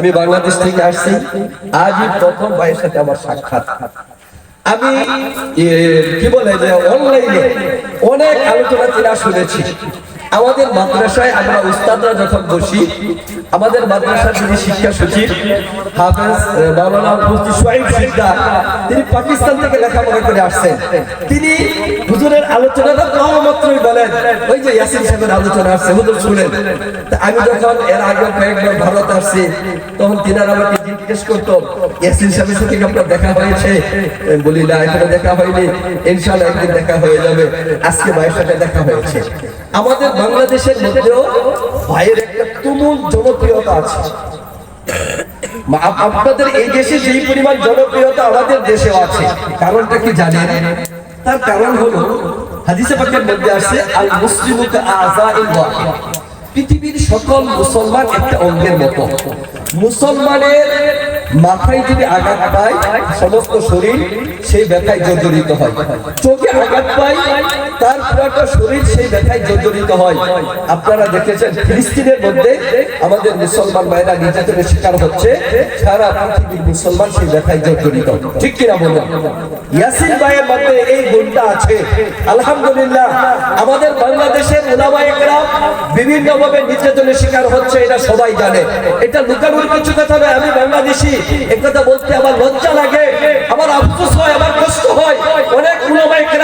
আমি বাংলাদেশ থেকে আসছি। আজই প্রথম ভাইয়ের সাথে আমার সাক্ষাৎ। আমি কি বলে যে অনলাইনে অনেক আলোচনা তিনা শুনেছি। আমাদের মাদ্রাসায় আমরা উস্তাদরা যখন বসি, আমাদের মাদ্রাসার যিনি শিক্ষা সচিব, হাফেজ মাওলানা মুফতি সোহাইব সিকদার তিনি পাকিস্তান থেকে লেখাপড়া করে আসছেন। তিনি হুজুরের আলোচনাটা কম বলেন, ওই যে ইয়াসিন সাহেবের আলোচনা আসছে, হুজুর শুনেন আমি যখন এর আগে কয়েকবার ভারত আসছি, তখন আমাকে জিজ্ঞেস করতো, ইয়াসিন সাহেবের সাথে আপনার দেখা হয়েছে? আমি বলি, না দেখা হয়নি। ইনশাআল্লাহ একদিন দেখা হয়ে যাবে। আজকে দেখা হয়েছে। আমাদের বাংলাদেশের মধ্যেও ভাইয়ের একটা তুমুল জনপ্রিয়তা আছে। আপনাদের এই দেশে যেই পরিমাণ জনপ্রিয়তা আমাদের দেশেও আছে। কারণটা কি জানেন? তার কারণ হলো হাদিসে পাকের মধ্যে আসে আল মুসলিমুকা আযাইল ওয়াহিদ। পৃথিবীর সকল মুসলমান একটা অঙ্গের মতো। মুসলমানের মাথায় যদি আঘাত পায়, সমস্ত শরীর সেই ব্যথায় জর্জরিত হয়। চোখে আঘাত পায় তার পুরোটা শরীর সেই ব্যথায় জর্জরিত হয়। আপনারা দেখেছেন, ফিলিস্তিনের মধ্যে আমাদের মুসলমান নির্যাতনের শিকার হচ্ছে। সারা পৃথিবীর মুসলমান সেই ব্যথায় জর্জরিত। ঠিক কিনা বলুন? ইয়াসিন ভাইয়ের মধ্যে এই গুণটা আছে। আলহামদুলিল্লাহ, আমাদের বাংলাদেশের বিভিন্ন ভাবে নির্যাতনের শিকার হচ্ছে, এটা সবাই জানে। এটা লুকানোর কিছু কথা নয়, আমি বাংলাদেশি। একথা বলতে আমার লজ্জা লাগে, আমার আফসোস হয়, আমার কষ্ট হয়। অনেক